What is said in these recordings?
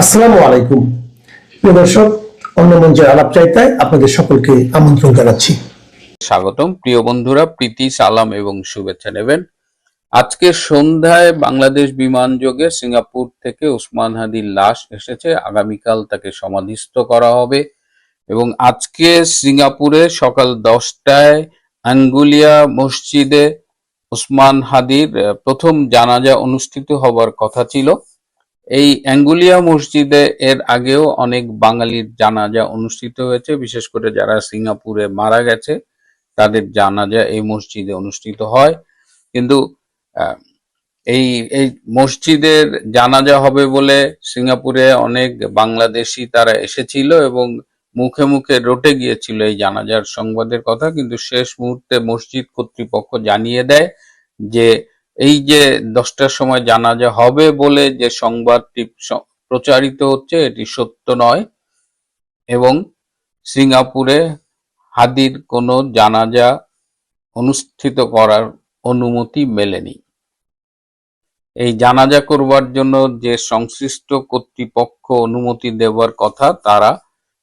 আসসালামু আলাইকুম। প্রিয় দর্শক, অন্য মঞ্চের আলাপ চাইতায় আপনাদের সকলকে আমন্ত্রণ জানাচ্ছি। স্বাগতম। প্রিয় বন্ধুরা, প্রীতি, সালাম এবং শুভেচ্ছা নেবেন। আজকে সন্ধ্যায় বাংলাদেশ বিমান যোগে সিঙ্গাপুর থেকে উসমান হাদির লাশ এসেছে। আগামীকাল তাকে সমাধিস্থ করা হবে এবং আজকে সিঙ্গাপুরে সকাল দশটায় আঙ্গুলিয়া মসজিদে উসমান হাদির প্রথম জানাজা অনুষ্ঠিত হবার কথা ছিল। এই অ্যাঙ্গুলিয়া মসজিদে এর আগেও অনেক বাঙালির জানাজা অনুষ্ঠিত হয়েছে, বিশেষ করে যারা সিঙ্গাপুরে মারা গেছে, তাদের জানাজা এই মসজিদে অনুষ্ঠিত হয়। কিন্তু এই এই মসজিদের জানাজা হবে বলে সিঙ্গাপুরে অনেক বাংলাদেশি তারা এসেছিল এবং মুখে মুখে রটে গিয়েছিল এই জানাজার সংবাদের কথা। কিন্তু শেষ মুহূর্তে মসজিদ কর্তৃপক্ষ জানিয়ে দেয় যে এই যে দশটার সময় জানাজা হবে বলে যে সংবাদটি প্রচারিত হচ্ছে, এটি সত্য নয়। এবং সিঙ্গাপুরে হাদির কোনো জানাজা অনুষ্ঠিত করার অনুমতি মেলেনি। এই জানাজা করবার জন্য যে সংশ্লিষ্ট কর্তৃপক্ষ অনুমতি দেওয়ার কথা, তারা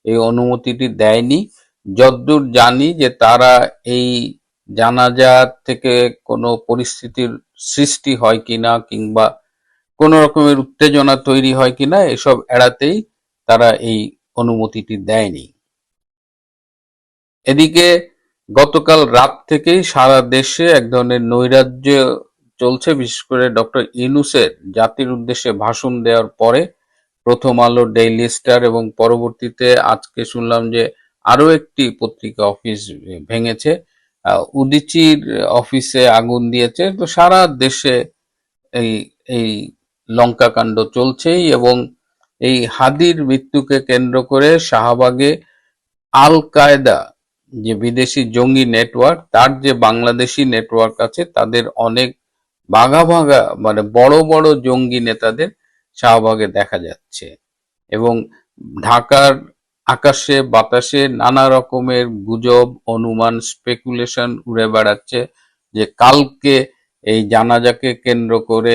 এই অনুমতিটি দেয়নি। যদ্দূর জানি যে তারা এই জানাজা থেকে কোনো পরিস্থিতির সৃষ্টি হয় কিনা কিংবা কোনো রকমের উত্তেজনা তৈরি হয় কিনা, এসব এড়াতেই তারা এই অনুমতিটি দেয়নি। এদিকে গতকাল রাত থেকেই সারা দেশে এক ধরনের নৈরাজ্য চলছে। বিশেষ করে ডক্টর ইউনুসের জাতির উদ্দেশ্যে ভাষণ দেওয়ার পরে প্রথম আলো, ডেইলি স্টার এবং পরবর্তীতে আজকে শুনলাম যে আরও একটি পত্রিকা অফিস ভেঙেছে। উদিচির অফিসে আগুন দিয়েছে। তো সারা দেশে এই এই লঙ্কা কাণ্ড চলছেই এবং এই হাদির মৃত্যুকে কেন্দ্র করে শাহবাগে আল কায়দা, যে বিদেশি জঙ্গি নেটওয়ার্ক, তার যে বাংলাদেশি নেটওয়ার্ক আছে, তাদের অনেক ভাগা ভাগা মানে বড় বড় জঙ্গি নেতাদের শাহবাগে দেখা যাচ্ছে। এবং ঢাকার আকাশে, বাতাসে নানা রকমের গুজব, অনুমান স্পেকুলেশন উড়ে বেড়াচ্ছে যে কালকে এই জানাজাকে কেন্দ্র করে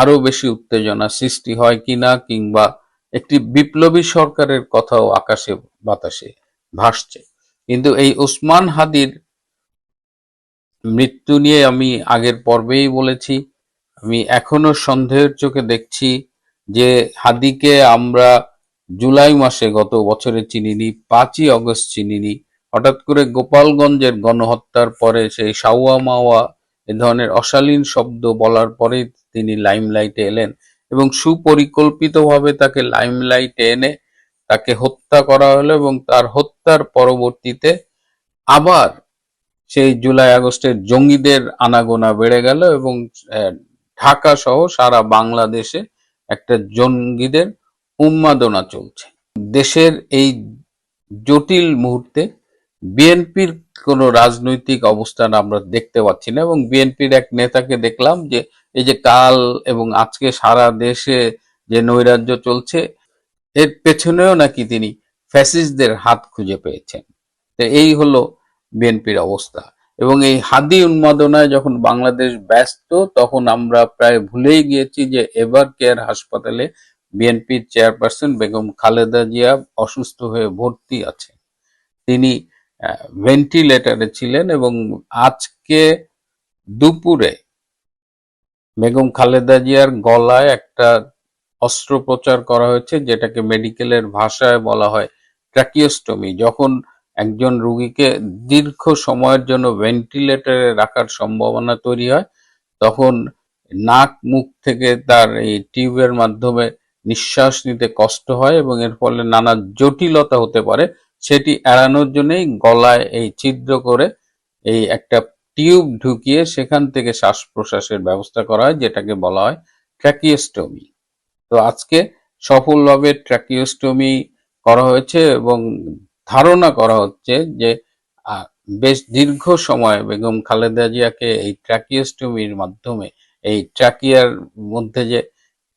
আরও বেশি উত্তেজনা সৃষ্টি হয় কিনা কিংবা একটি বিপ্লবী সরকারের কথাও আকাশে, বাতাসে ভাসছে। কিন্তু এই ওসমান হাদির মৃত্যু নিয়ে আমি আগের পর্বেই বলেছি, আমি এখনও সন্দেহের চোখে দেখছি যে হাদিকে আমরা জুলাই মাসে গত বছরে চিনিনি, পাঁচই অগস্ট চিনিনি। হঠাৎ করে গোপালগঞ্জের গণহত্যার পরে সেই সাওয়া মাওয়া এ ধরনের অশালীন শব্দ বলার পরেই তিনি লাইমলাইটে এলেন এবং সুপরিকল্পিতভাবে তাকে লাইমলাইটে এনে তাকে হত্যা করা হলো এবং তার হত্যার পরবর্তীতে আবার সেই জুলাই আগস্টের জঙ্গিদের আনাগোনা বেড়ে গেল এবং ঢাকা সহ সারা বাংলাদেশে একটা জঙ্গিদের উন্মাদনা চলছে। দেশের এই জটিল মুহূর্তে বিএনপির কোনো রাজনৈতিক অবস্থান আমরা দেখতে পাচ্ছি না এবং বিএনপির এক নেতাকে দেখলাম যে, এই যে কাল এবং আজকে সারা দেশে যে নৈরাজ্য চলছে, এর পেছনেও নাকি তিনি ফ্যাসিস্টদের হাত খুঁজে পেয়েছেন। তো এই হলো বিএনপির অবস্থা। এবং এই হাদি উন্মাদনায় যখন বাংলাদেশ ব্যস্ত, তখন আমরা প্রায় ভুলেই গিয়েছি যে এভার কেয়ার হাসপাতালে বিএনপির চেয়ারপারসন বেগম খালেদা জিয়া অসুস্থ হয়ে ভর্তি আছে। তিনি ভেন্টিলেটরে ছিলেন এবং আজকে দুপুরে বেগম খালেদা জিয়ার গলায় একটা অস্ত্রোপচার করা হয়েছে, যেটাকে মেডিকেলের ভাষায় বলা হয় ট্র্যাকিওস্টমি যখন একজন রুগীকে দীর্ঘ সময়ের জন্য ভেন্টিলেটরে রাখার সম্ভাবনা তৈরি হয়, তখন নাক, মুখ থেকে তার এই টিউবের মাধ্যমে নিঃশ্বাস নিতে কষ্ট হয় এবং এর ফলে নানা জটিলতা হতে পারে। সেটি এড়ানোর জন্যই গলায় এই ছিদ্র করে এই একটা টিউব ঢুকিয়ে সেখান থেকে শ্বাস প্রশ্বাসের ব্যবস্থা করা হয়, যেটাকে বলা হয় ট্র্যাকিওস্টমি। তো আজকে সফলভাবে ট্র্যাকিওস্টমি করা হয়েছে এবং ধারণা করা হচ্ছে যে বেশ দীর্ঘ সময় বেগম খালেদা জিয়াকে এই ট্র্যাকিওস্টমির মাধ্যমে, এই ট্র্যাকিয়ার মধ্যে যে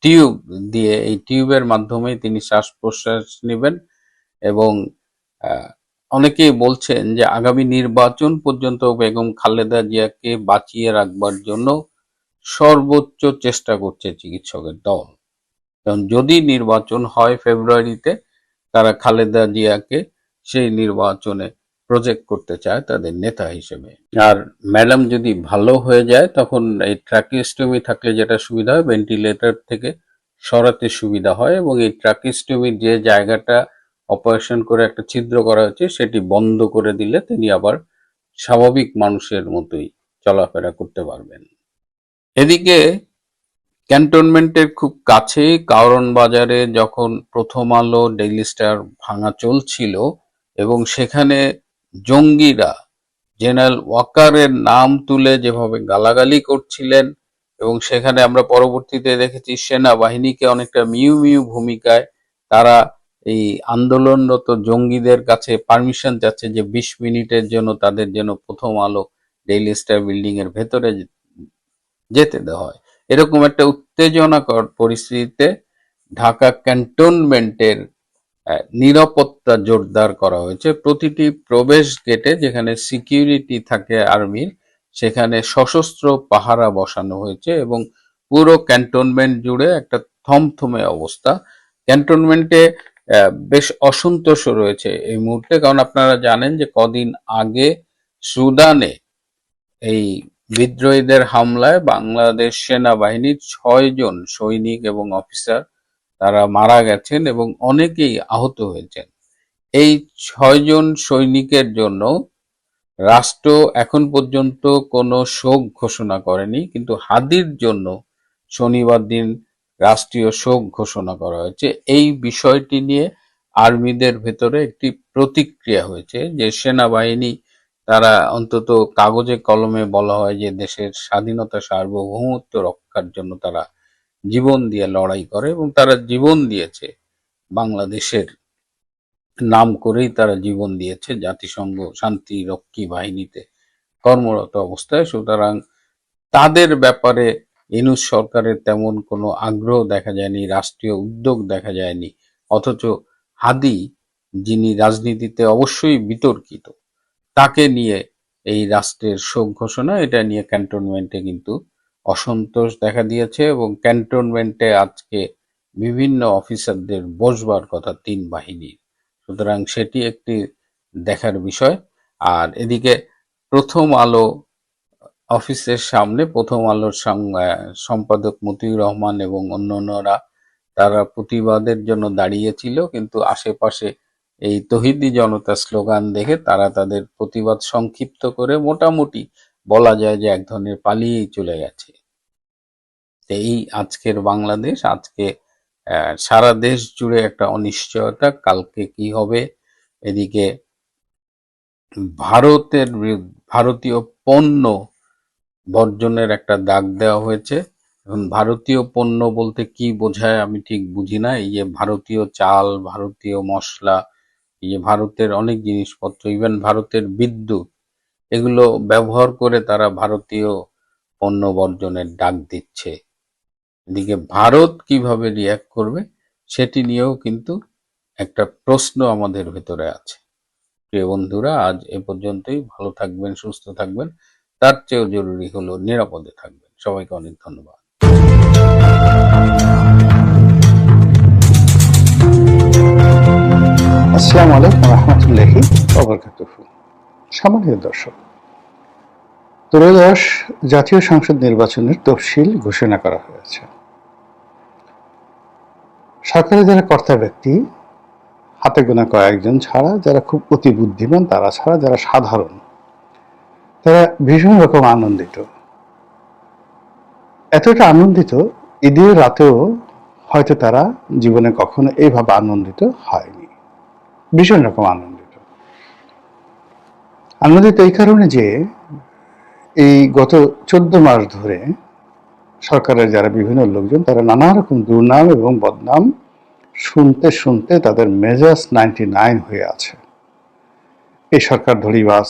টিউব দিয়ে, এই টিউবের মাধ্যমে তিনি শ্বাস প্রশ্বাস নেবেন এবং অনেকেই বলছেন যে আগামী নির্বাচন পর্যন্ত বেগম খালেদা জিয়াকে বাঁচিয়ে রাখবার জন্য সর্বোচ্চ চেষ্টা করছে চিকিৎসকের দল। কারণ যদি নির্বাচন হয় ফেব্রুয়ারিতে, তারা খালেদা জিয়াকে সেই নির্বাচনে প্রজেক্ট করতে চায় তাদের নেতা হিসেবে। আর ম্যাডাম যদি ভালো হয়ে যায়, তখন এই ট্রাকিস্টমি থাকলে যেটা সুবিধা হয় ভেন্টিলেটর থেকে সরাতে সুবিধা হয় এবং এই ট্রাকিস্টমির যে জায়গাটা অপারেশন করে একটা ছিদ্র করা হয়েছে, সেটি বন্ধ করে দিলে তিনি আবার স্বাভাবিক মানুষের মতোই চলাফেরা করতে পারবেন। এদিকে ক্যান্টনমেন্টের খুব কাছেই কারণ বাজারে যখন প্রথম আলো ডেইলি স্টার ভাঙা চলছিল এবং সেখানে জঙ্গিরা জেনারেল ওয়াকারের নাম তুলে যেভাবে গালাগালি করছিলেন এবং সেখানে আমরা পরবর্তীতে দেখেছি সেনাবাহিনীকে অনেকটা মিউ মিউ ভূমিকায় তারা এই আন্দোলনরত জঙ্গিদের কাছে পারমিশন চাচ্ছে যে বিশ মিনিটের জন্য তাদের যেন প্রথম আলো ডেইলি স্টার বিল্ডিং এর ভেতরে যেতে দেওয়া হয়। এরকম একটা উত্তেজনাকর পরিস্থিতিতে ঢাকা ক্যান্টনমেন্টের নিরাপত্তা জোরদার করা হয়েছে। প্রতিটি প্রবেশ গেটে যেখানে সিকিউরিটি থাকে আর্মির সেখানে সশস্ত্র পাহারা বসানো হয়েছে এবং পুরো ক্যান্টনমেন্ট জুড়ে একটা থমথমে অবস্থা। ক্যান্টনমেন্টে বেশ অসন্তোষ রয়েছে এই মুহূর্তে, কারণ আপনারা জানেন যে কদিন আগে সুদানে এই বিদ্রোহীদের হামলায় বাংলাদেশ সেনাবাহিনীর ছয় জন সৈনিক এবং অফিসার তারা মারা গেছেন এবং অনেকেই আহত হয়েছেন। এই ছয়জন সৈনিকের জন্য রাষ্ট্র এখন পর্যন্ত কোনো শোক ঘোষণা করেনি, কিন্তু হাদির জন্য শনিবার দিন রাষ্ট্রীয় শোক ঘোষণা করা হয়েছে। এই বিষয়টি নিয়ে আর্মিদের ভেতরে একটি প্রতিক্রিয়া হয়েছে যে সেনাবাহিনী, তারা অন্তত কাগজে কলমে বলা হয় যে দেশের স্বাধীনতা সার্বভৌমত্ব রক্ষার জন্য তারা জীবন দিয়ে লড়াই করে এবং তারা জীবন দিয়েছে বাংলাদেশের। নাম করেই তারা জীবন দিয়েছে জাতিসংঘ শান্তি রক্ষী বাহিনীতে কর্মরত অবস্থায়। সুতরাং তাদের ব্যাপারে ইনুস সরকারের তেমন কোনো আগ্রহ দেখা যায়নি, রাষ্ট্রীয় উদ্যোগ দেখা যায়নি, অথচ হাদি, যিনি রাজনীতিতে অবশ্যই বিতর্কিত, তাকে নিয়ে এই রাষ্ট্রের শোক ঘোষণা, এটা নিয়ে ক্যান্টনমেন্টে কিন্তু অসন্তোষ দেখা দিয়েছে এবং ক্যান্টনমেন্টে আজকে বিভিন্ন অফিসারদের বসবার কথা তিন বাহিনীর। সুতরাং সেটি একটি দেখার বিষয়। আর এদিকে প্রথম আলো অফিসের সামনে, প্রথম আলোর সম্পাদক মতিউর রহমান এবং অন্যান্যরা তারা প্রতিবাদের জন্য দাঁড়িয়েছিল, কিন্তু আশেপাশে এই তহিদি জনতা স্লোগান দেখে তারা তাদের প্রতিবাদ সংক্ষিপ্ত করে মোটামুটি বলা যায় যে এক ধরনের পালিয়েই চলে গেছে। এই আজকের বাংলাদেশ, আজকে সারা দেশ জুড়ে একটা অনিশ্চয়তা। কালকে কি হবে? এদিকে ভারতের ভারতীয় পণ্য বর্জনের একটা দাগ দেওয়া হয়েছে। এখন ভারতীয় পণ্য বলতে কি বোঝায় আমি ঠিক বুঝি না। এই যে ভারতীয় চাল, ভারতীয় মশলা, এই যে ভারতের অনেক জিনিসপত্র, ইভেন ভারতের বিদ্যুৎ এগুলো ব্যবহার করে তারা ভারতীয় পণ্য বর্জনের ডাক দিচ্ছে। এদিকে ভারত কীভাবে রিয়াক্ট করবে সেটি নিয়েও কিন্তু একটা প্রশ্ন আমাদের ভেতরে আছে। প্রিয় বন্ধুরা, আজ এ পর্যন্তই। ভালো থাকবেন, সুস্থ থাকবেন। তার চেয়েও জরুরি হলো নিরাপদে থাকবেন। সবাইকে অনেক ধন্যবাদ। আসসালামু আলাইকুম রহমতুল্লাহি সম্মানিত দর্শক। ত্রয়োদশ জাতীয় সংসদ নির্বাচনের তফসিল ঘোষণা করা হয়েছে। সরকারের যারা কর্তা ব্যক্তি, হাতে গোনা কয়েকজন ছাড়া যারা খুব অতি বুদ্ধিমান, তারা ছাড়া যারা সাধারণ, তারা ভীষণ রকম আনন্দিত। এতটা আনন্দিত, ঈদের রাতেও হয়তো তারা জীবনে কখনো এইভাবে আনন্দিত হয়নি। ভীষণ রকম আনন্দিত আনন্দিত এই কারণে যে এই গত চোদ্দ মাস ধরে সরকারের যারা বিভিন্ন লোকজন, তারা নানা রকম দুর্নাম এবং বদনাম শুনতে শুনতে তাদের মেজাজ নাইনটি নাইন হয়ে আছে। এই সরকার ধরিবাস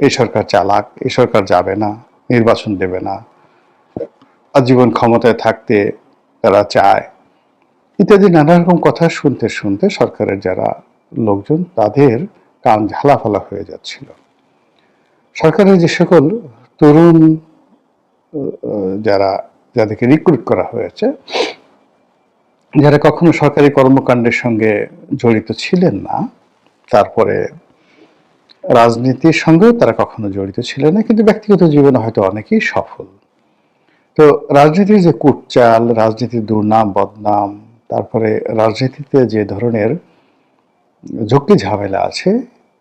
এই সরকার চালাক এই সরকার যাবে না, নির্বাচন দেবে না। আজীবন ক্ষমতায় থাকতে তারা চায়। ইত্যাদি নানা রকম কথা শুনতে শুনতে সরকারের যারা লোকজন, তাদের কান ঝালাফালা হয়ে যাচ্ছিল। সরকারের যে সকল তরুণ যারা, যাদেরকে রিক্রুট করা হয়েছে, যারা কখনো সরকারি কর্মকাণ্ডের সঙ্গে জড়িত ছিলেন না, তারপরে রাজনীতির সঙ্গেও তারা কখনো জড়িত ছিলেন না, কিন্তু ব্যক্তিগত জীবনে হয়তো অনেকেই সফল। তো রাজনীতির যে কুটচাল, রাজনীতির দুর্নাম, বদনাম, তারপরে রাজনীতিতে যে ধরনের ঝক্কি ঝামেলা আছে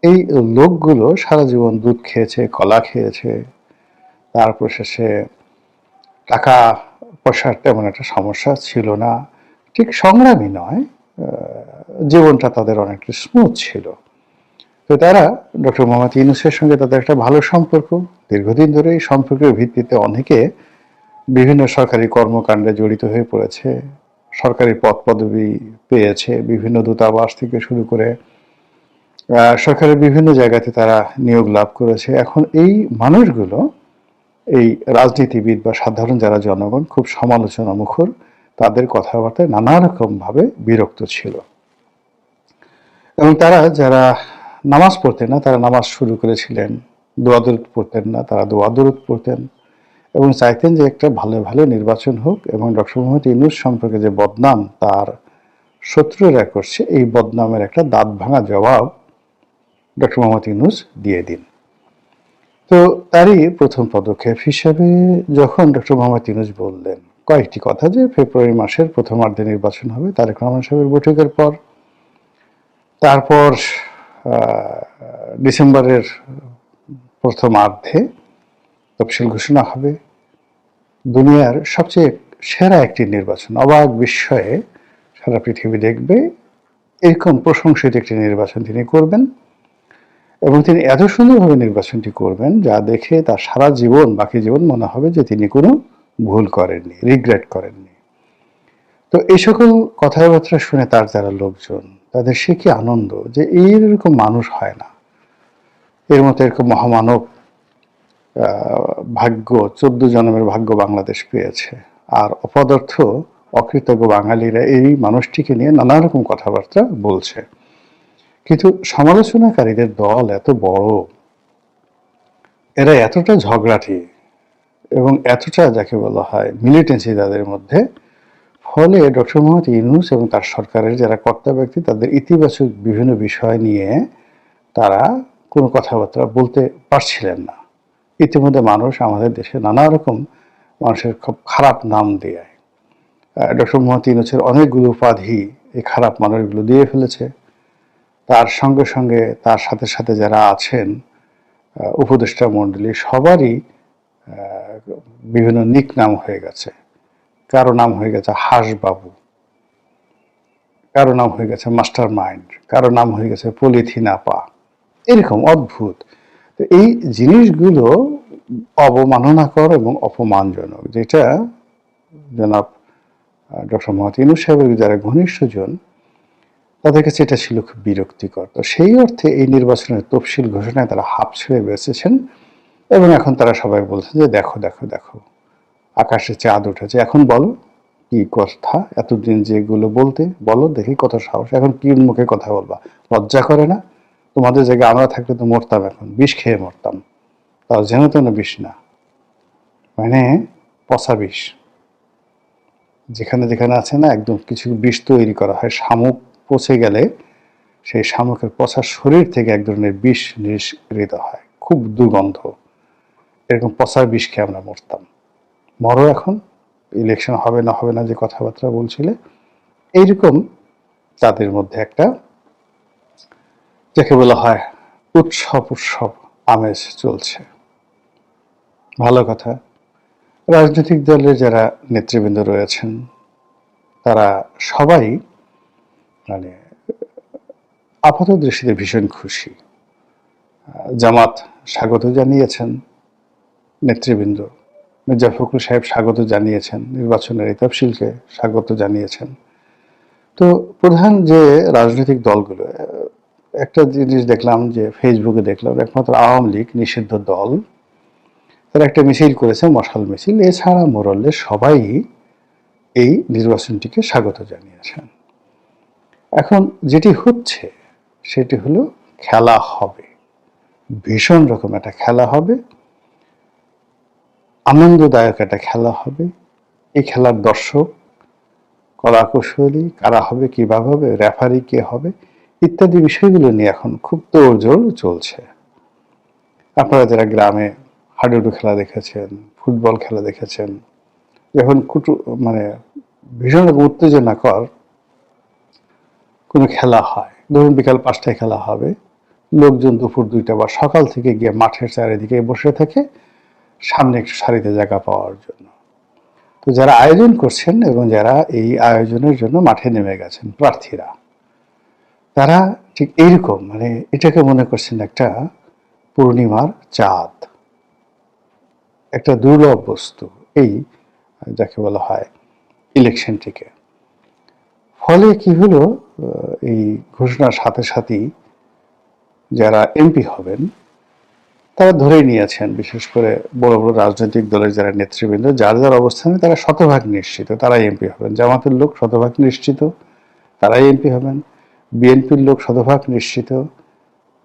এই লোকগুলো সারা জীবন দুধ খেয়েছে, কলা খেয়েছে তারপর শেষে টাকা পয়সার তেমন একটা সমস্যা ছিল না। ঠিক সংগ্রামী নয় জীবনটা তাদের অনেকটা স্মুথ ছিল। তো তারা ডক্টর মোহাম্মদ ইউনুসের সঙ্গে তাদের একটা ভালো সম্পর্ক। দীর্ঘদিন ধরে এই সম্পর্কের ভিত্তিতে অনেকে বিভিন্ন সরকারি কর্মকাণ্ডে জড়িত হয়ে পড়েছে, সরকারি পদ পদবি পেয়েছে, বিভিন্ন দূতাবাস থেকে শুরু করে সরকারের বিভিন্ন জায়গাতে তারা নিয়োগ লাভ করেছে। এখন এই মানুষগুলো, এই রাজনীতিবিদ বা সাধারণ যারা জনগণ, খুব সমালোচনা মুখর তাদের কথাবার্তায় নানা রকম ভাবে বিরক্ত ছিল। এবং তারা যারা নামাজ পড়তেন না, তারা নামাজ শুরু করেছিলেন। দোয়া পড়তেন না, তারা দোয়া পড়তেন। এবং চাইতেন যে একটা ভালো ভালো নির্বাচন হোক এবং ডক্টর মোহাম্মদ ইউনুস সম্পর্কে যে বদনাম তার শত্রুরা করছে, এই বদনামের একটা দাঁত ভাঙা জবাব ডক্টর মোহাম্মদ ইউনুস দিয়ে দিন। তো তারই প্রথম পদক্ষেপ হিসেবে যখন ডক্টর মোহাম্মদ ইউনুস বললেন, কয়েকটি কথা যে ফেব্রুয়ারি মাসের প্রথমার্ধে নির্বাচন হবে, তারেক রহমান সাহেবের বৈঠকের পর। তারপর ডিসেম্বরের প্রথমার্ধে তফসিল ঘোষণা হবে। দুনিয়ার সবচেয়ে সেরা একটি নির্বাচন, অবাক বিস্ময়ে সারা পৃথিবী দেখবে, এরকম প্রশংসিত একটি নির্বাচন তিনি করবেন। এবং তিনি এত সুন্দরভাবে নির্বাচনটি করবেন, যা দেখে তার সারা জীবন, বাকি জীবন মনে হবে যে তিনি কোনো ভুল করেননি রিগ্রেট করেননি। তো এই সকল কথাবার্তা শুনে তার যারা লোকজন, তাদের সে কি আনন্দ যে এইরকম মানুষ হয় না? এর মতো এরকম মহামানব ভাগ্য, চোদ্দ জন্মের ভাগ্য বাংলাদেশ পেয়েছে। আর অপদার্থ, অকৃতজ্ঞ বাঙালিরা এই মানুষটিকে নিয়ে নানা রকম কথাবার্তা বলছে। কিন্তু সমালোচনাকারীদের দল এত বড়, এরা এতটা ঝগড়াটি এবং এতটা যাকে বলা হয় মিলিটেন্সি তাদের মধ্যে, ফলে ডক্টর মোহাম্মদ ইউনুস এবং তার সরকারের যারা কর্তা ব্যক্তি তাদের ইতিবাচক বিভিন্ন বিষয় নিয়ে তারা কোনো কথাবার্তা বলতে পারছিলেন না। ইতিমধ্যে মানুষ আমাদের দেশে নানা রকম মানুষের খুব খারাপ নাম দেয়। ডক্টর মোহাম্মদ ইউনুসের অনেকগুলো উপাধি এই খারাপ মানুষগুলো দিয়ে ফেলেছে। তার সঙ্গে সঙ্গে তার সাথে সাথে যারা আছেন উপদেষ্টা মণ্ডলী, সবারই বিভিন্ন নিক নাম হয়ে গেছে। কারও নাম হয়ে গেছে হাঁসবাবু, কারও নাম হয়ে গেছে মাস্টার মাইন্ড কারও নাম হয়ে গেছে পলিথিন আপা এরকম অদ্ভুত। তো এই জিনিসগুলো অবমাননাকর এবং অপমানজনক, যেটা জনাব ডক্টর ইনু সাহেবের যারা ঘনিষ্ঠজন তাদের কাছে এটা ছিল খুব বিরক্তিকর। তো সেই অর্থে এই নির্বাচনের তফসিল ঘোষণায় তারা হাফ ছেড়ে বেঁচেছেন এবং এখন তারা সবাই বলছেন যে, দেখো দেখো দেখো, আকাশে চাঁদ উঠেছে। এখন বলো, কি কথা? এতদিন যেগুলো বলতে, বলো, দেখি কত সাহস। এখন কি মুখে কথা বলবা? লজ্জা করে না? তোমাদের জায়গায় আমরা থাকলে তো মরতাম এখন। বিষ খেয়ে মরতাম। তাও যেন তেন বিষ না। মানে পচা বিষ। যেখানে যেখানে আছে না, একদম কিছু বিষ তৈরি করা হয়, শামুক পচে গেলে সেই শামুকের পচা শরীর থেকে এক ধরনের বিষ নিষ্কৃত হয়, খুব দুর্গন্ধ। এরকম পচা বিষ খেয়ে আমরা মরতাম। মরো এখন ইলেকশন হবে না হবে না যে কথাবার্তা বলছিলে, এইরকম তাদের মধ্যে একটা যাকে বলা হয় উৎসব উৎসব আমেজ চলছে। ভালো কথা, রাজনৈতিক দলের যারা নেতৃবৃন্দ রয়েছেন, তারা সবাই মানে আপাত দৃষ্টিতে ভীষণ খুশি। জামাত স্বাগত জানিয়েছেন, নেতৃবৃন্দ মির্জা ফখরুল সাহেব স্বাগত জানিয়েছেন, নির্বাচনের এই তফসিলকে স্বাগত জানিয়েছেন। তো প্রধান যে রাজনৈতিক দলগুলো, একটা জিনিস দেখলাম যে ফেসবুকে দেখলাম, একমাত্র আওয়ামী লীগ নিষিদ্ধ দল, তারা একটা মিছিল করেছে, মশাল মিছিল। এছাড়া মোরল্লে সবাই এই নির্বাচনটিকে স্বাগত জানিয়েছেন। এখন যেটি হচ্ছে, সেটি হলো খেলা হবে। ভীষণ রকম একটা খেলা হবে। আনন্দদায়ক একটা খেলা হবে। এই খেলার দর্শক কলা কৌশলী, কারা হবে, কীভাবে হবে, রেফারি কে হবে, ইত্যাদি বিষয়গুলো নিয়ে এখন খুব তোড়জোড় চলছে। আপনারা যারা গ্রামে হাডুডু খেলা দেখেছেন, ফুটবল খেলা দেখেছেন, যখন কুটু মানে ভীষণ রকম উত্তেজনাকর কোনো খেলা হয়। ধরুন বিকাল পাঁচটায় খেলা হবে। লোকজন দুপুর দুইটা বা সকাল থেকে গিয়ে মাঠের চারিদিকে বসে থাকে সামনে একটু সারিতে জায়গা পাওয়ার জন্য। তো যারা আয়োজন করছেন এবং যারা এই আয়োজনের জন্য মাঠে নেমে গেছেন, প্রার্থীরা, তারা ঠিক এইরকম মানে এটাকে মনে করছেন একটা পূর্ণিমার চাঁদ। একটা দুর্লভ বস্তু, এই, যাকে বলা হয় ইলেকশনটিকে ফলে কি হলো? এই ঘোষণার সাথে সাথেই যারা এমপি হবেন, তারা ধরেই নিয়েছেন, বিশেষ করে বড় বড় রাজনৈতিক দলের যারা নেতৃবৃন্দ, যার যার অবস্থানে তারা শতভাগ নিশ্চিত, তারাই এমপি হবেন। জামাতের লোক শতভাগ নিশ্চিত, তারাই এমপি হবেন। বিএনপির লোক শতভাগ নিশ্চিত,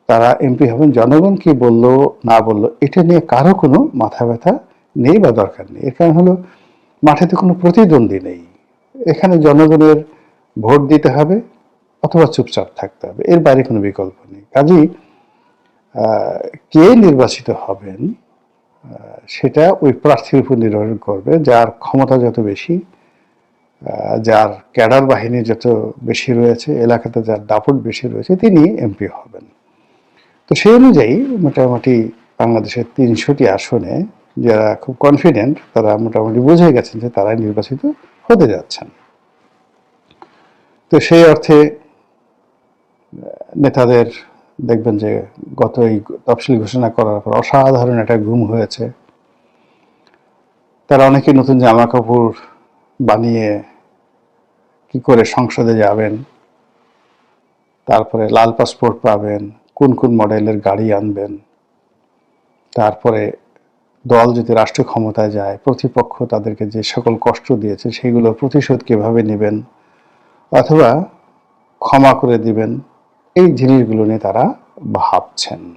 তারা এমপি হবেন। জনগণ কি বলল, না বলল, এটা নিয়ে কারও কোনো মাথা ব্যথা নেই বা দরকার নেই। এর কারণ হলো, মাঠে তো কোনো প্রতিদ্বন্দ্বী নেই। এখানে জনগণের ভোট দিতে হবে অথবা চুপচাপ থাকতে হবে। এর বাইরে কোনো বিকল্প নেই। কাজেই কে নির্বাচিত হবেন সেটা ওই প্রার্থীর উপর নির্ভর করবে, যার ক্ষমতা যত বেশি যার ক্যাডার বাহিনী যত বেশি রয়েছে, এলাকাতে যার দাপট বেশি রয়েছে, তিনি এমপি হবেন। তো সেই অনুযায়ী মোটামুটি বাংলাদেশের তিনশোটি আসনে যারা খুব কনফিডেন্ট তারা মোটামুটি বুঝে গেছেন যে তারাই নির্বাচিত হতে যাচ্ছেন। তো সেই অর্থে নেতাদের দেখবেন যে গত এই তফসিল ঘোষণা করার পর অসাধারণ একটা ঘুম হয়েছে। তারা অনেকে নতুন জামা কাপড় বানিয়ে কি করে সংসদে যাবেন, তারপরে লাল পাসপোর্ট পাবেন, কোন কোন মডেলের গাড়ি আনবেন, তারপরে দল যদি রাষ্ট্র ক্ষমতায় যায়, প্রতিপক্ষ তাদেরকে যে সকল কষ্ট দিয়েছে, সেগুলোর প্রতিশোধ কীভাবে নেবেন? অথবা ক্ষমা করে দিবেন। এই জিনিসগুলো নিয়ে তারা ভাবছেন।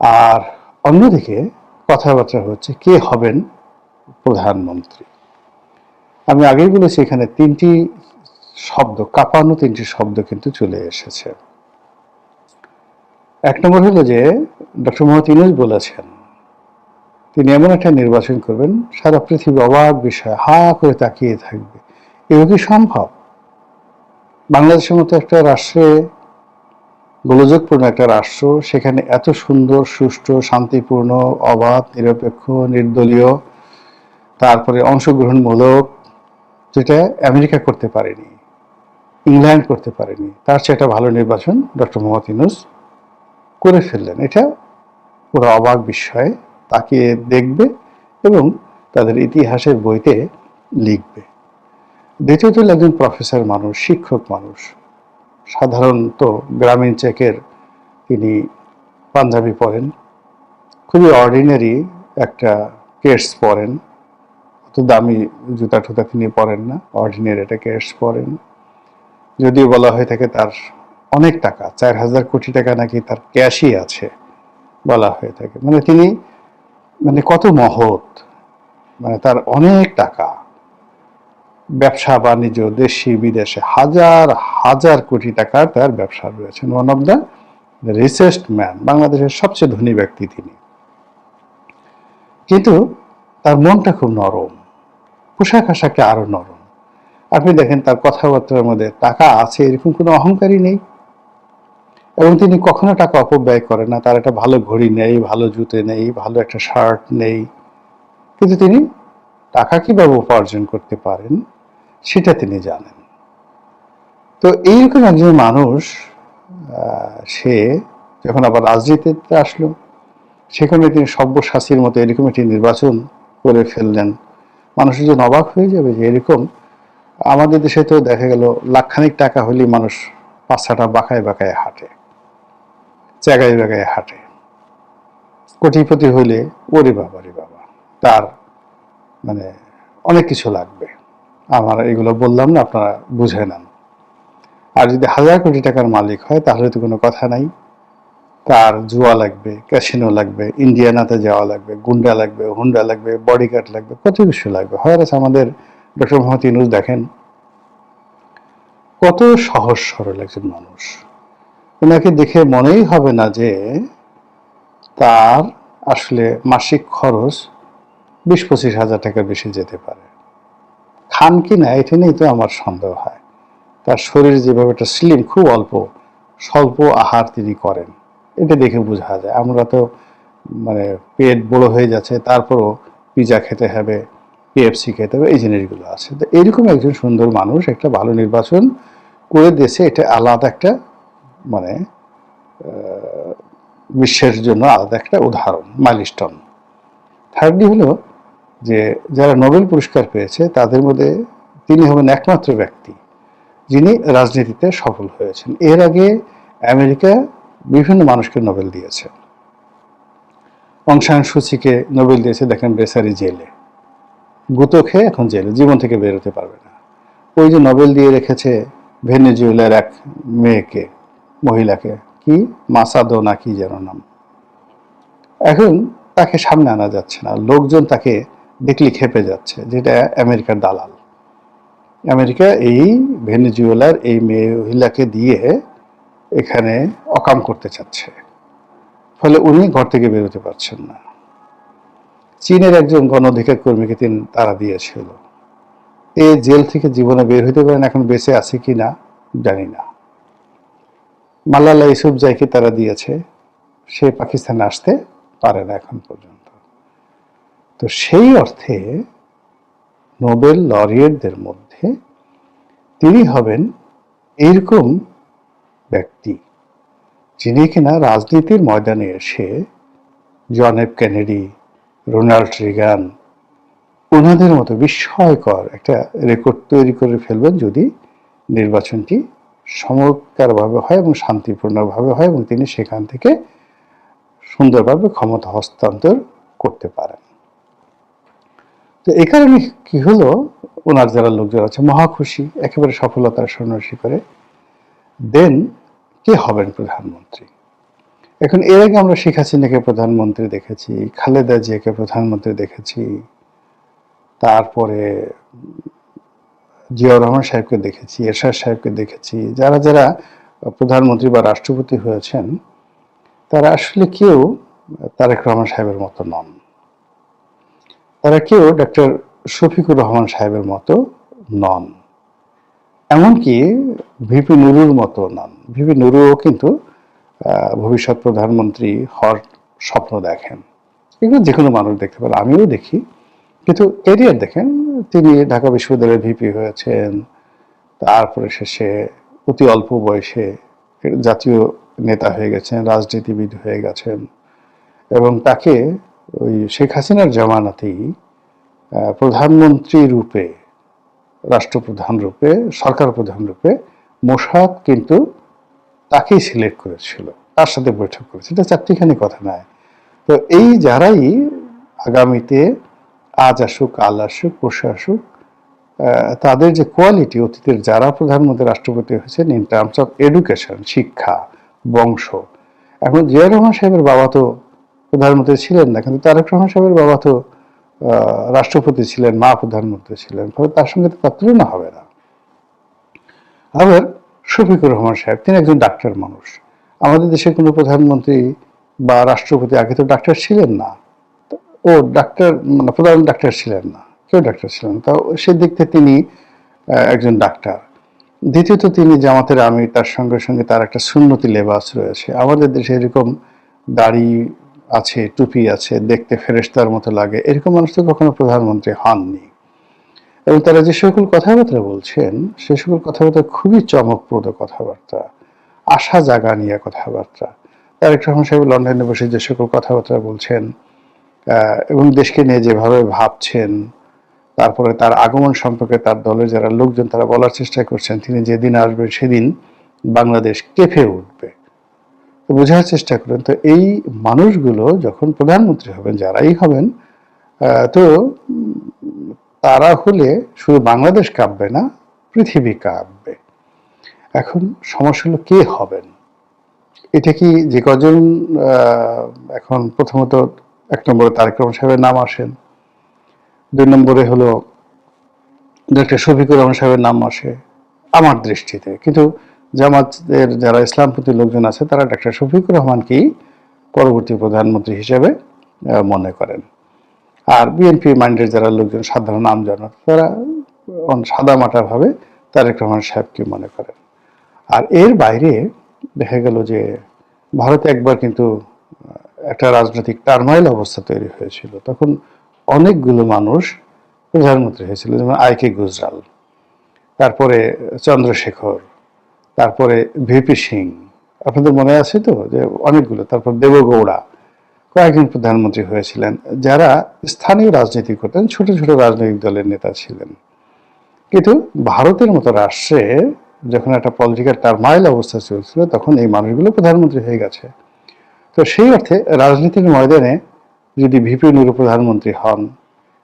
আর অন্যদিকে কথাবার্তা হচ্ছে, কে হবেন প্রধানমন্ত্রী? আমি আগেই বলেছি, এখানে তিনটি শব্দ, কাঁপানো তিনটি শব্দ কিন্তু চলে এসেছে। এক নম্বর হলো যে, ডক্টর মোহাম্মদ ইনুস বলেছেন, তিনি এমন একটা নির্বাচন করবেন, সারা পৃথিবী অবাক বিষয় হা করে তাকিয়ে থাকবে। এও কি সম্ভব? বাংলাদেশের মতো একটা রাষ্ট্রে গোলযোগপূর্ণ একটা রাষ্ট্র, সেখানে এত সুন্দর, সুষ্ঠু, শান্তিপূর্ণ, অবাধ, নিরপেক্ষ, নির্দলীয়, তারপরে অংশগ্রহণমূলক, যেটা আমেরিকা করতে পারেনি, ইংল্যান্ড করতে পারেনি, তার চেয়ে একটা ভালো নির্বাচন ডক্টর মোহাম্মদ ইউনুস করে ফেললেন। এটা পুরো অবাক বিস্ময়ে, তাকিয়ে দেখবে এবং তাদের ইতিহাসের বইতে লিখবে। দ্বিতীয়ত একজন প্রফেসর মানুষ, শিক্ষক মানুষ। সাধারণত গ্রামীণ চেকের তিনি পাঞ্জাবি পরেন খুবই অর্ডিনারি একটা কেস পরেন অত দামি জুতা টুতা তিনি পরেন না অর্ডিনারি একটা কেস পরেন। যদিও বলা হয়ে থাকে তার অনেক টাকা, চার হাজার কোটি টাকা নাকি তার ক্যাশই আছে বলা হয়ে থাকে। মানে তিনি মানে কত মহৎ মানে তার অনেক টাকা। ব্যবসা বাণিজ্য দেশি বিদেশে হাজার হাজার কোটি টাকার তার ব্যবসা রয়েছেন one of the richest man বাংলাদেশের সবচেয়ে ধনী ব্যক্তি তিনি। কিন্তু তার মনটা খুব নরম, পোশাক আশাকে আরও নরম। আপনি দেখেন তার কথাবার্তার মধ্যে টাকা আছে, এরকম কোনো অহংকারই নেই। এবং তিনি কখনো টাকা অপব্যয় করেন না, তার একটা ভালো ঘড়ি নেই, ভালো জুতে নেই, ভালো একটা শার্ট নেই। কিন্তু তিনি টাকা কীভাবে উপার্জন করতে পারেন? সেটা তিনি জানেন তো এইরকম একজন মানুষ সে যখন আবার রাজনীতিতে আসলো, সেখানে তিনি সব্যসাচীর মতো এরকম একটি নির্বাচন করে ফেললেন। মানুষের জন্য অবাক হয়ে যাবে যে এরকম আমাদের দেশে তো দেখা গেল লাখখানিক টাকা হলেই মানুষ পাঁচটা বাঁকায় বাঁকায় হাঁটে, জায়গায় জায়গায় হাঁটে। কোটিপতি হইলে ওরে বাবা রে বাবা, তার মানে অনেক কিছু লাগবে। আমার এগুলো বললাম না, আপনারা বুঝে নেন। আর যদি হাজার কোটি টাকার মালিক হয়, তাহলে তো কোনো কথা নাই। তার জুয়া লাগবে, ক্যাসিনো লাগবে, ইন্ডিয়ানাতে যাওয়া লাগবে, গুন্ডা লাগবে, হুন্ডা লাগবে, বডিগার্ড লাগবে, কত কিছু লাগবে। হয় আমাদের ডক্টর মোহাম্মদ ইউনুস, দেখেন। কত সহজ সরল একজন মানুষ। ওনাকে দেখে মনেই হবে না যে তার আসলে মাসিক খরচ বিশ পঁচিশ হাজার টাকার বেশি যেতে পারে। খান কি না, এটা নিয়েই তো আমার সন্দেহ হয়। তার শরীর যেভাবে একটা স্লিম খুব অল্প, স্বল্প আহার তিনি করেন। এটা দেখে বোঝা যায়। আমরা তো মানে পেট বড় হয়ে যাচ্ছে, তারপরও পিজা খেতে হবে কেএফসি খেতে হবে, এই জিনিসগুলো আছে। তো এরকম একজন সুন্দর মানুষ, একটা ভালো নির্বাচন করে দিয়েছে এটা আলাদা একটা মানে বিশ্বের জন্য আলাদা একটা উদাহরণ মাইলস্টোন থার্ডলি হলো যে যারা নোবেল পুরস্কার পেয়েছে, তাদের মধ্যে তিনি হবেন একমাত্র ব্যক্তি যিনি রাজনীতিতে সফল হয়েছেন। এর আগে আমেরিকা বিভিন্ন মানুষকে নোবেল দিয়েছে। অংশান সূচিকে নোবেল দিয়েছে, দেখেন বেসারি জেলে। গুতো খেয়ে এখন জেলে, জীবন থেকে বেরোতে পারবে না। ওই যে নোবেল দিয়ে রেখেছে ভেনেজুয়েলার এক মেয়েকে, মহিলাকে। কি? মাসাদো না কি যেন নাম। এখন তাকে সামনে আনা যাচ্ছে না। লোকজন তাকে দেখলে খেপে যাচ্ছে, যেটা আমেরিকার দালাল। আমেরিকা এই ভেনেজুয়েলার এই মহিলাকে দিয়ে এখানে অকাম করতে চাচ্ছে। ফলে উনি ঘর থেকে বেরোতে পারছেন না। চীনের একজন গণ অধিকার কর্মীকে তিনি তারা দিয়েছিল। এ জেল থেকে জীবনে বের হইতে পারেন, এখন বেঁচে আছে কি না, জানি না। মালালা ইসুফ জাইকে তারা দিয়েছে, সে পাকিস্তানে আসতে পারে না এখন পর্যন্ত। তো সেই অর্থে নোবেল লরিয়েটদের মধ্যে তিনি হবেন এইরকম ব্যক্তি যিনি কিনা রাজনীতির ময়দানে এসে John F Kennedy, Ronald Reagan ওনাদের মতো বিস্ময়কর একটা রেকর্ড তৈরি করে ফেলবেন যদি নির্বাচনটি চমৎকারভাবে হয় এবং শান্তিপূর্ণভাবে হয় এবং তিনি সেখান থেকে সুন্দরভাবে ক্ষমতা হস্তান্তর করতে পারেন। তো এই কারণে কি হলো? ওনার যারা লোকজন আছে, মহা খুশি, একেবারে সফলতার সন্ন্যাসী করে। দেন কে হবেন প্রধানমন্ত্রী? এখন এর আগে আমরা শেখ হাসিনাকে প্রধানমন্ত্রী দেখেছি, খালেদা জিয়াকে প্রধানমন্ত্রী দেখেছি, তারপরে জিয়াউর রহমান সাহেবকে দেখেছি, এরশাদ সাহেবকে দেখেছি। যারা যারা প্রধানমন্ত্রী বা রাষ্ট্রপতি হয়েছেন, তারা আসলে কেউ তারেক রহমান সাহেবের মতো নন। তারা কেউ ডক্টর শফিকুর রহমান সাহেবের মতো নন। এমনকি ভিপি নুরুর মতো নন। ভিপি নুরুও কিন্তু ভবিষ্যৎ প্রধানমন্ত্রী হওয়ার স্বপ্ন দেখেন। এগুলো যে কোনো মানুষ দেখতে পারে, আমিও দেখি। কিন্তু ক্যারিয়ার দেখেন, তিনি ঢাকা বিশ্ববিদ্যালয়ের ভিপি হয়েছেন, তারপরে শেষে অতি অল্প বয়সে জাতীয় নেতা হয়ে গেছেন, রাজনীতিবিদ হয়ে গেছেন, এবং তাকে ওই শেখ হাসিনার জামানাতেই প্রধানমন্ত্রী রূপে, রাষ্ট্রপ্রধান রূপে, সরকার প্রধান রূপে মোসাদ কিন্তু তাকেই সিলেক্ট করেছিল, তার সাথে বৈঠক করেছে। এটা চারটিখানি কথা নয়। তো এই যারাই আগামীতে আজ আসুক, কাল আসুক, পরশু আসুক তাদের যে কোয়ালিটি, অতীতের যারা প্রধানমন্ত্রী, রাষ্ট্রপতি হয়েছেন ইন টার্মস অফ এডুকেশন, শিক্ষা, বংশ, এখন জিয়া রহমান সাহেবের বাবা তো প্রধানমন্ত্রী ছিলেন না, কিন্তু তারেক রহমান সাহেবের বাবা তো রাষ্ট্রপতি ছিলেন, মা প্রধানমন্ত্রী ছিলেন, ফলে তার সঙ্গে তো তুলনা হবে না। আবার শফিকুর রহমান সাহেব, তিনি একজন ডাক্তার মানুষ। আমাদের দেশের কোনো প্রধানমন্ত্রী বা রাষ্ট্রপতি আগে তো ডাক্তার ছিলেন না। ও ডাক্তার মানে প্রধান ডাক্তার ছিলেন না, কেউ ডাক্তার ছিলেন। তা সে দিক থেকে তিনি একজন ডাক্তার। দ্বিতীয়ত তিনি জামাতের আমি তার সঙ্গে সঙ্গে তার একটা সুন্নতি লেবাস রয়েছে। আমাদের দেশে এরকম দাড়ি আছে, টুপি আছে, দেখতে ফেরেশতার মতো লাগে। এরকম মানুষ তো কখনো প্রধানমন্ত্রী হননি। এবং তারা যে সকল কথাবার্তা বলছেন, সে সকল কথাবার্তা খুবই চমকপ্রদ কথাবার্তা, আশা জাগা নিয়ে কথাবার্তা। তারেক রহমান সাহেব লন্ডনে বসে যে সকল কথাবার্তা বলছেন এবং দেশকে নিয়ে যেভাবে ভাবছেন, তারপরে তার আগমন সম্পর্কে তার দলের যারা লোকজন তারা বলার চেষ্টা করছেন, তিনি যেদিন আসবেন সেদিন বাংলাদেশ কেঁপে উঠবে। বোঝার চেষ্টা করেন, তো এই মানুষগুলো যখন প্রধানমন্ত্রী হবেন, যারাই হবেন তো তারা হলে শুধু বাংলাদেশ কাঁপবে না, পৃথিবী কাঁপবে। এখন সমস্যা হলো কে হবেন? এটা কি যে কজন এখন প্রথমত এক নম্বরে তারেক রহমান সাহেবের নাম আসেন, দুই নম্বরে হলো ডক্টর শফিকুর রহমান সাহেবের নাম আসে, আমার দৃষ্টিতে। কিন্তু জামাতের যারা ইসলামপন্থী লোকজন আছে, তারা ডক্টর শফিকুর রহমানকেই পরবর্তী প্রধানমন্ত্রী হিসেবে মনে করেন। আর বিএনপি মাইন্ডের যারা লোকজন, সাধারণ আমজনক তারা সাদা ভাবে তারেক রহমান সাহেবকে মনে করেন। আর এর বাইরে দেখা গেল যে, ভারতে একবার কিন্তু একটা রাজনৈতিক টার্মাইল অবস্থা তৈরি হয়েছিল। তখন অনেকগুলো মানুষ প্রধানমন্ত্রী হয়েছিল, যেমন আই কে গুজরাল, তারপরে চন্দ্রশেখর তারপরে ভিপি সিং। আপনাদের মনে আছে তো যে অনেকগুলো? তারপর দেবগৌড়া কয়েকজন প্রধানমন্ত্রী হয়েছিলেন। যারা স্থানীয় রাজনীতি করতেন, ছোট ছোট রাজনৈতিক দলের নেতা ছিলেন। কিন্তু ভারতের মতো রাষ্ট্রে যখন একটা পলিটিক্যাল টার্মাইল অবস্থা চলছিল, তখন এই মানুষগুলো প্রধানমন্ত্রী হয়ে গেছে। তো সেই অর্থে রাজনীতির ময়দানে যদি ভিপি নুরু প্রধানমন্ত্রী হন,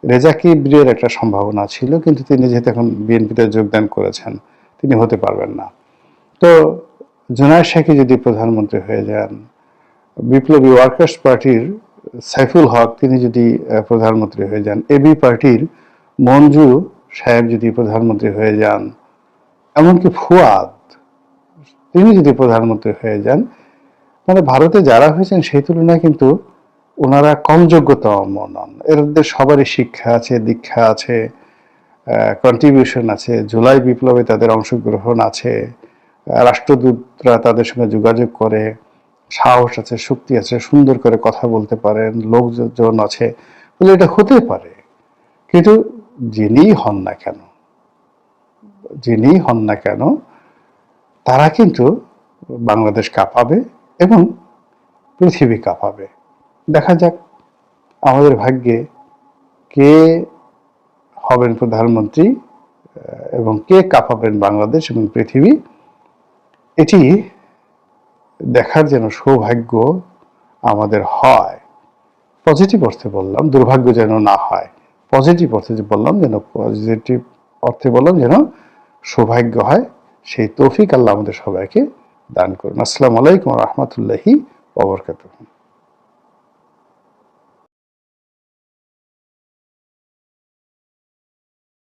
রেজা কিবরিয়ার একটা সম্ভাবনা ছিল? কিন্তু তিনি যেহেতু এখন বিএনপিতে যোগদান করেছেন, তিনি হতে পারবেন না। তো জোনায়দ শাহী যদি প্রধানমন্ত্রী হয়ে যান, বিপ্লবী ওয়ার্কার্স পার্টির সাইফুল হক তিনি যদি প্রধানমন্ত্রী হয়ে যান এবি পার্টির মঞ্জু সাহেব যদি প্রধানমন্ত্রী হয়ে যান, এমনকি ফুয়াদ, তিনি যদি প্রধানমন্ত্রী হয়ে যান মানে ভারতে যারা হয়েছেন সেই তুলনায় কিন্তু ওনারা কম যোগ্যতম নন। এদের সবারই শিক্ষা আছে, দীক্ষা আছে কন্ট্রিবিউশন আছে, জুলাই বিপ্লবে তাদের অংশগ্রহণ আছে। রাষ্ট্রদূতরা তাদের সঙ্গে যোগাযোগ করে, সাহস আছে, শক্তি আছে, সুন্দর করে কথা বলতে পারেন, লোকজন আছে, বলে এটা হতে পারে। কিন্তু যিনিই হন না কেন, যিনিই হন না কেন, তারা কিন্তু বাংলাদেশ কাঁপাবে এবং পৃথিবী কাঁপাবে। দেখা যাক আমাদের ভাগ্যে কে হবেন প্রধানমন্ত্রী এবং কে কাঁপাবেন বাংলাদেশ এবং পৃথিবী। এটি দেখার যেন সৌভাগ্য আমাদের হয়। পজিটিভ অর্থে বললাম, দুর্ভাগ্য যেন না হয়। পজিটিভ অর্থে যে বললাম, যেন পজিটিভ অর্থে বললাম, যেন সৌভাগ্য হয়, সেই তৌফিক আল্লাহ আমাদের সবাইকে দান করুন। আসসালামু আলাইকুম রহমতুল্লাহি ওবরকাতুহ